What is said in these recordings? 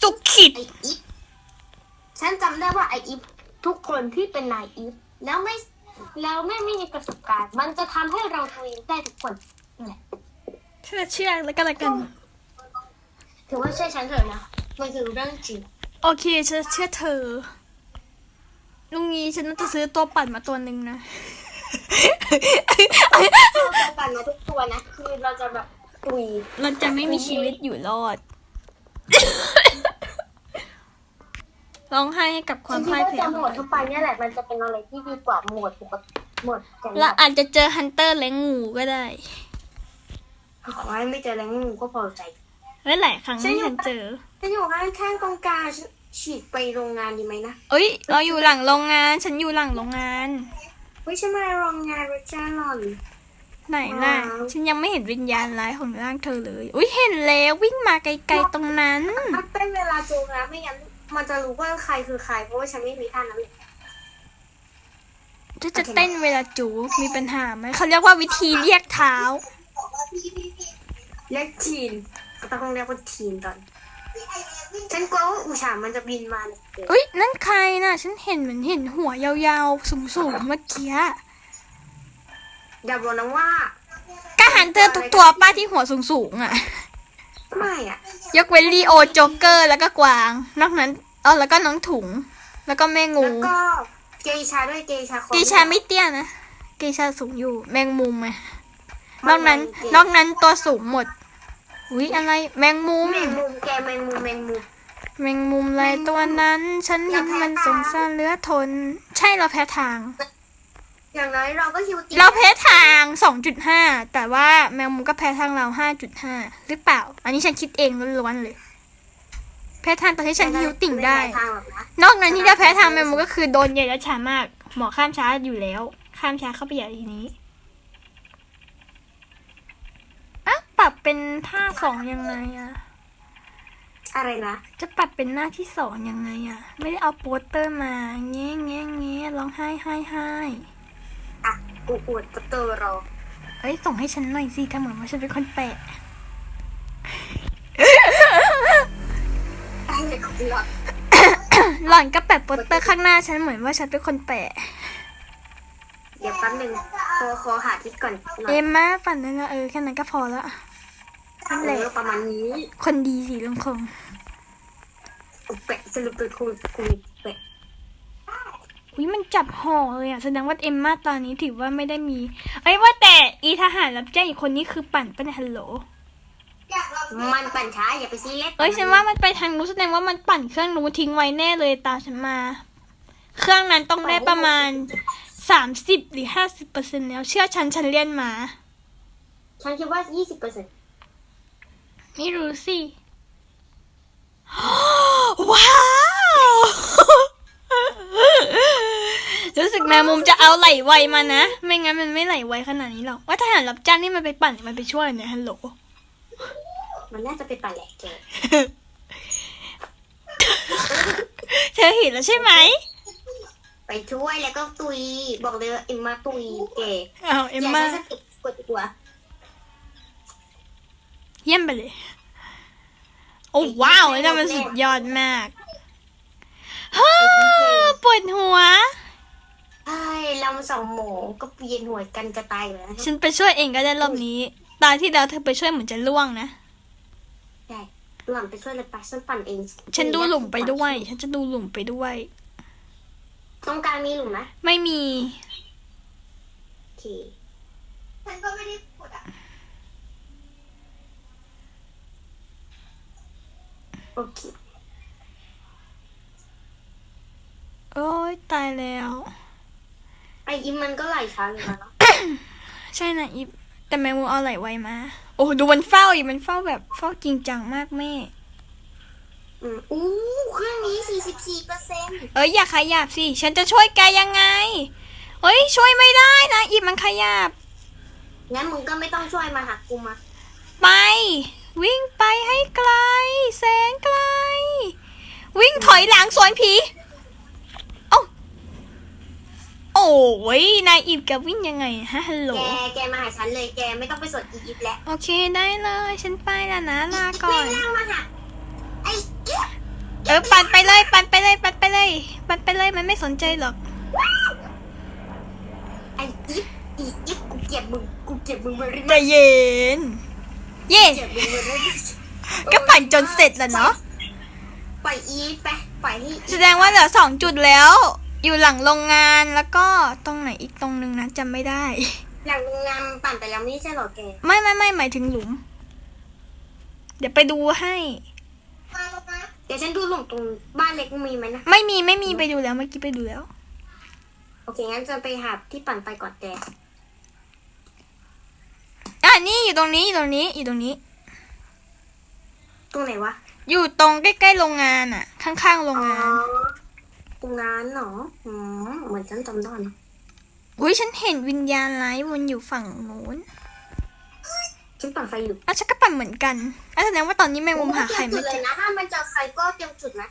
สุขิดไออีฟฉันจำได้ว่าไออีฟทุกคนที่เป็นนายอีฟแล้วไม่แล้วไม่ไม่มีประสบการณ์ มันจะทำให้เราตัวเองได้ทุกคนนั่นแหละฉันจะเชื่อแล้วก็แล้วกัน ถือว่าเชื่อฉันเถอะนะมันคือเรื่องจริงโอเคฉันจะเชื่อเธอลุงนี้ฉันน่าจะซื้อตัวปั่นมาตัวหนึ่งนะ เราปั่นมาทุกตัวนะคือเราจะแบบตุย เราจะไม่มีชีวิตอยู่รอด ร้องไห้ให้กับคฉัวานมคิดพ่ายว่าแพ้จะโหมดทั่วไปเนี่ยแหละมันจะเป็นอะไรที่ดีกว่าโหมดปกติโหมดกันเราอาจจะเจอฮันเตอร์และงูก็ได้ขอให้ไม่เจอแรงงูก็พอใจและหลายครั้งที่ฉันเจอฉันอยู่ข้างข้างๆตรงกลางฉันฉีกไปโรงงานดีไหมนะเอ้ย เราอยู่หลังโรงงาน ฉันอยู่หลังโรงงาน เฮ้ยฉันมาโรงงานรจ้าหล่อน ไหนล่ะว้าวฉันยังไม่เห็นวิญญาณร้ายของร่างเธอเลย อุ้ยเห็นแล้ววิ่งมาไกลๆตรงนั้นถ้าเป็นเวลาจูงนะไม่งั้นมันจะรู้ว่าใครคือใคร เพราะว่าฉันไม่มีท่านั้นเลยจะจะเต้นเวลาจูมีปัญหาไหมเขาเรียกว่าวิธีเรียกเท้าเรียกทีนเขาต้องเรียกว่าทีนตอนฉันกลัวว่าอุชามันจะบินมาเนี่ยเดี๋ยวเอ้ยนั่นใครน่ะ ฉันเห็นเหมือนเห็นหัวยาวๆสูงๆเมื่อกี้ อย่าบอกนะว่ากหันเธอทุกตัวป้าที่หัวสูงๆอะ ไม่อะยกเว้นลีโอโจ๊กเกอร์แล้วก็กวาง นอกนั้นอ๋อแล้วก็น้องถุง แล้วก็แม่งูแล้วก็เกชาด้วยเกชาคนกีชาไม่เตี้ยนะกีชาสูงอยู่ แมงมุมไงนอกนั้น นอกนั้นตัวสูงหมดอุ๊ยอะไร แมงมุม แมงมุมแกแมงมุมแมงมุมแมงมุมอะไรตัวนั้น ฉันเห็นมันสงสารเหลือทน ใช่เราแพ้ทาง อย่างน้อยเราก็ฮิวตีเราแพ้ทาง 2.5 แต่ว่าแมงมุมก็แพ้ทางเรา 5.5 หรือเปล่า อันนี้ฉันคิดเองล้วนๆเลย แพ้ทางตอนที่ฉันฮิวติ่งได้ ม่ทางหรอกนะนอกนั้นที่จะแพ้ทางแมงมุมก็คือโดนใหญ่และช้ามาก หมอข้ามช้าอยู่แล้ว ข้ามช้าเข้าไปใหญ่ทีนี้อะปรับเป็นท่าสองยังไงอะอะไรนะจะปรับเป็นหน้าที่สองยังไงอะไม่ได้เอาโปสเตอร์มาแง่แง่แง่ร้องไห้ไห้ไห้ อะ กูอวดกับตัวเราเอ้ย ส่งให้ฉันหน่อยสิถ้าเหมือนว่าฉันเป็นคนแปะอะไรของเราหล่อนก็แปะโปสเตอร์ข้างหน้าฉันเหมือนว่าฉันเป็นคนแปะ เดี๋ยวแป๊บหนึงขอขอหาทิศก่อนหน่อยเอ็มมาปั่นนั่นนะเออแค่นั้นก็พอแล้ว นั่นแหเอละ อประมาณนี้คนดีสีลงคง กูแปะสรุปเป็นคุณกูแปะ อุ้ยมันจับห่อเลยอะแสดงว่าเอ็มมาตอนนี้ถือว่าไม่ได้มีเอ้ยว่าแต่อีทหารรับแจ้งอีกคนนี้คือปั่นปะเนี่ยฮัลโหลมันปั่นช้าอย่าไปซีเรียสเอ้ยฉันว่ามันไปทางนู้นแสดงว่ามันปั่นเครื่องนู้นทิ้งไว้แน่เลยตามฉันมา เครื่องนั้นต้องได้ประมาณสามสิบหรือห้าสิบเปอร์เซ็นแล้ว เชื่อฉันฉันเรียนมา ฉันคิดว่ายี่สิบเปอร์เซ็นต์ไม่รู้สิว้าว รู้สึกแมงมุมจะเอาไหลไวมานะ ไม่งั้นมันไม่ไหลไวขนาดนี้หรอกว่าทหารรับจ้างนี่มันไปปั่นหรือมันไปช่วยเนี่ยฮัลโหล มันน่าจะเป็นปั่นแหละแกเธอเห็นแล้วใช่ไหม ไปช่วยแล้วก็ตุย บอกเลยว่าเอ็มมาตุยแกอ้าวเอ็มมาย่ใช้สติกดหัวเยี่ยมไปเลย โอ้ว้าวนี่มันสุดยอดมากฮ่าปวดหัวใช่เรา สองหมูก็เปลี่ยนหัวกันจะตายอยู่แล้วฉันไปช่วยเองก็ได้รอบนี้ ตาที่แล้วเธอไปช่วยเหมือนจะล่วงนะ ใช่หล่อนไปช่วยเลยปะฉันปั่นเองฉันดูหลุมไปด้วย ฉันจะดูหลุมไปด้วย ตรงกลางมีหลุมไหมไม่มีโอเคฉันก็ไม่ได้กดอะโอเคโอ้ยตายแล้ว ไออิมมันก็ไหลช้าเลยนะเนาะใช่นะอีฟแต่แมงมุมเอาไหลไวมา โอ้ดูมันเฝ้าอีกมันเฝ้าแบบเฝ้าจริงจังมากแม่ อืมอู้เครื่องนี้สี่สิบสี่เปอร์เซ็นต์เอ้ยอย่าขยับสิ ฉันจะช่วยแกยังไงเอ้ยช่วยไม่ได้นะอีฟมันขยับ งั้นมึงก็ไม่ต้องช่วยมาหากูมา ไป วิ่งไปให้ไกล แสนไกล วิ่งถอยหลังสวนผีเอ้า โอ้ยนายอีฟแกวิ่งยังไงฮะฮัลโหล แก แกมาหาฉันเลย แกไม่ต้องไปสนอียิปต์แล้วโอเคได้เลย ฉันไปแล้วนะลาก่อไม่นนั่งมาหาไอ้อิฟเออปั่นไปเลยปั่นไปเลยปั่นไปเลยปั่นไปเลยมันไม่สนใจหรอก ไอ้อิฟอีอิฟกูเกลียดมึง กูเกลียดมึงเบอร์รี่ใจเย็น เย่เกลียดมึงเบอร์รี่ก็ปั่นจนเสร็จแล้วเนาะ ปล่อยอีฟไป ปล่อยให้แสดงว่าเหลือสองจุดแล้ว อยู่หลังโรงงานแล้วก็ตรงไหนอีกตรงนึงนะจำไม่ได้ หลังโรงงานปั่นไปแล้วไม่ใช่เหรอแกไม่ไม่ไม่หมายถึงหลุม เดี๋ยวไปดูให้ เดี๋ยวฉันดูหลุมตรงบ้านเล็กมีไหมนะ ไม่มีไม่มีไปดูแล้วเมื่อกี้ไปดูแล้ว โอเคงั้นจะไปหาที่ปั่นไปก่อนแกอะนี่อยู่ตรงนี้อยู่ตรงนี้อยู่ตรงนี้ ตรงไหนวะ อยู่ตรงใกล้ๆโรงงานอะ ข้างๆโรงอ๋องานต รงนั้นเหรออืมเหมือนฉันจำได้นะอุ้ยฉันเห็นวิญญาณร้ายวนอยู่ฝั่งนู้นฉันปั่นไฟอยู่อะฉันก็ปั่นเหมือนกันอะแสดงว่าตอนนี้แมงมุมหาใครไม่เตเจรียอมจุดเลยนะถ้ามันเจอใครก็เตรียมจุดนะ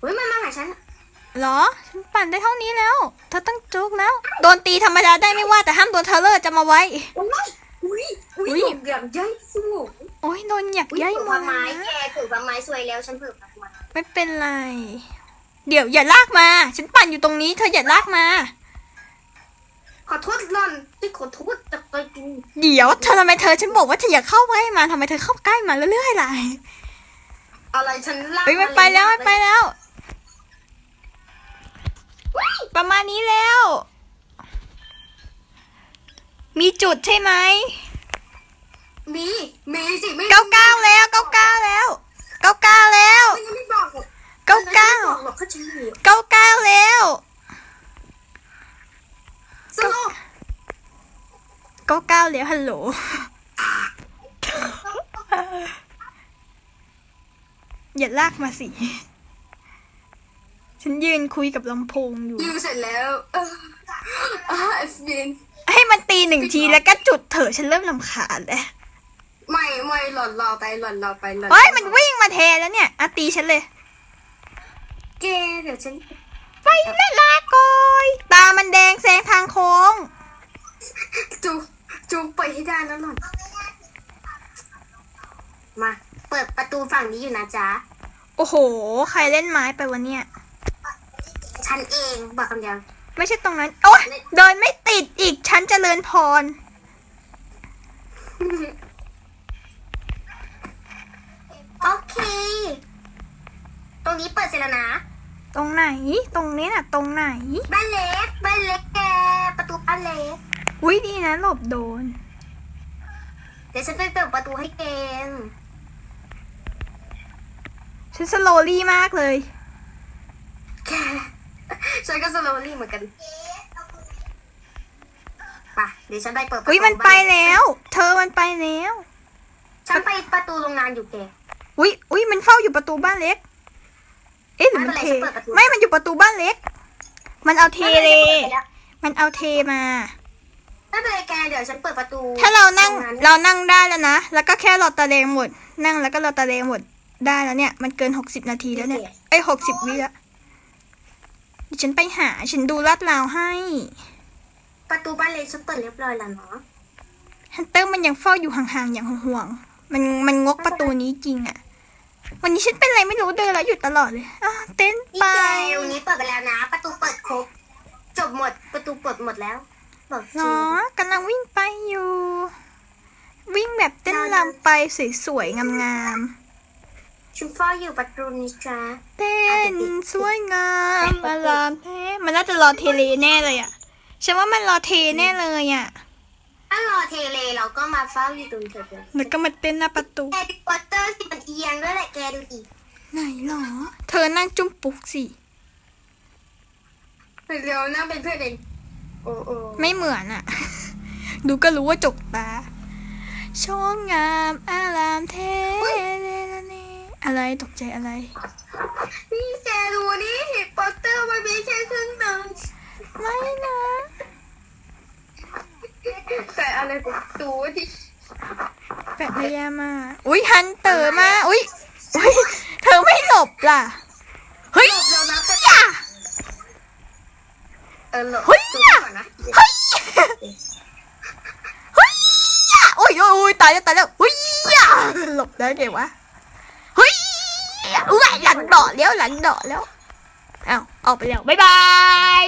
เฮ้ยมันมาหาฉันเหรอ ฉันปั่นได้เท่านี้แล้ว เธอต้องจุกแล้ว โดนตีธรรมดาได้ไม่ว่าแต่ห้ามโดนเทเลอร์จะมาไว้ อุ้ยอุ้ยอุ้อุ๊ยยผมเกือบย้ายสูงโอ้ยโดนหยักอุ้ยย้ายถือมาว่าไม้แก ถือว่าไม้สวยแล้วฉันเผื่อมาไม่เป็นไร เดี๋ยวอย่าลากมา ฉันปั่นอยู่ตรงนี้เธออย่าลากมา ขอโทษหล่อนที่ขอโทษจากใจจริงเดี๋ยวเธอทำไมเธอฉันบอกว่าเธออย่าเข้าใกล้มาทำไมเธอเข้าใกล้มาเรื่อยๆล่ะอะไรฉันลากเฮ้ยมันไปแล้วมันไปแล้ว ประมาณนี้แล้ว มีจุดใช่ไหม มี มีสิไม่เก้าเก้าแล้วเก้าเก้าแล้วเก้าเก้าแล้วมันยังไม่บอกหรอกเก้าเก้ามันยังไม่บอกหรอกเขาจะเหลือเก้าเก้าแล้วสโลว์เก้าเก้าแล้วฮัลโหลอย่าลากมาสิ ฉันยืนคุยกับลำโพงอยู่ ยิวเสร็จแล้ว เอออ่าเอฟบิน ให้มันตีหนึ่งทีแล้วก็จุดเถอะฉันเริ่มลำคาญแล้วไม่ไม่หล่อนรอไปหล่อนรอไปหล่อนเฮ้ยมันวิ่งมาแทนแล้วเนี่ยอะตีฉันเลยแกเดี๋ยวฉันไปแล้วลาโกอยตามันแดงแซงทางโค้งจูจูไปให้ได้นะหล่อนมา เปิดประตูฝั่งนี้อยู่นะจ๊ะโอ้โห ใครเล่นไม้ไปวันเนี้ยฉันเองบอกคำเดียวไม่ใช่ตรงนั้น โอ๊ยเดินไม่ติดอีกฉันเจริญพร โอเค ตรงนี้เปิดเสร็จแล้วนะ ตรงไหน ตรงนี้น่ะ ตรงไหน บ้านเล็ก บ้านเล็กแก ประตูบ้านเล็ก อุ้ยดีนะ หลบโดน เดี๋ยวฉันไปเปิดประตูให้เกมฉันสโลลี่มากเลย แกฉันก็สโลลี่เหมือนกันไปเดี๋ยวฉันไปเปิดประตูอุ้ยมันไปบ้าเกแล้ว เธอมันไปแล้ว ฉันไปประตูโรงงานอยู่แก อุ้ยอุ้ยมันเฝ้าอยู่ประตูบ้านเล็ก เอ๊ะหรือมันเท ไม่เป็นไรฉันเปิดประตูไม่มันอยู่ประตูบ้านเล็ก มันเอาเทเลไม่เป็นไรมันเอาเทมาไม่เป็นไรแกเดี๋ยวฉันเปิดประตู ถ้าเรานั่งโงให้เรานั่งได้แล้วนะ แล้วก็แค่รอตะเลงหมด นั่งแล้วก็รอตะเลงหมดได้แล้วเนี่ย มันเกินหกสิบนาทีแล้วเนี่ยเอ้ยหกสิบวิแล้วเดี๋ยวฉันไปหา ฉันดูลาดราวให้ ประตูบ้านเล็กฉันเปิดเรียบร้อยแล้วเนาะฮันเตอร์มันยังเฝ้าอยู่ห่างๆอย่างห่วงๆ มันมันงกประตูนี้จริงอะวันนี้ฉันเป็นอะไรไม่รู้เดินแล้วหยุดตลอดเลยอะเต้นนี่ไป แกวันนี้เปิดไปแล้วนะ ประตูเปิดครบ จบหมด ประตูเปิดหมดแล้ว บอกจเหรริงอกำลังวิ่งไปอยู่ วิ่งแบบเต้นรำไปสวยๆงามฉันเฝ้าอยู่ประตูนี้จ้าๆเต้นสวยงามอารามแท้มันน่าจะรอเทเลแน่เลยอะฉันว่ามันรอเทแน่เลยอะถ้า รอเทเลเราก็มาเฝ้าอยู่ตรงเธอเลยแล้วก็มาเต้นหน้าประตู แฮร์รี่พอตเตอร์สิมันเอียงด้วยแหละแกดูดิไหนหรอ เธอนั่งจุ้มปุกสิ เร็วนั่งเป็นเพื่อนเองโอ้โอ้ไม่เหมือนอะดูก็รู้ว่าจกตาช่องงามอารามเทเลละเนอะไรตกใจอะไร นี่แกดูนี่แฮร์รี่พอตเตอร์มันมีแค่ครึ่งหนึ่ง ไม่นะ แต่อะไรของตูที่แปะระยะมา อุ้ยฮันเตอร์มา อุ้ยอุ้ยเธอไม่หลบล่ะ เฮ้ยเรานับกันอย่าเออหลบเฮ้ยตูก่อนนะเฮ้ยเฮ้ยอย่าโอ้ยโอ้ยโอ้ยตายแล้วตายแล้วเฮ้ยอย่าหลบได้ไงวะ เฮ้ยอุ้ยหลังเดาะแล้วหลังเดาะแล้วอ้าวออกไปแล้ว บ๊ายบาย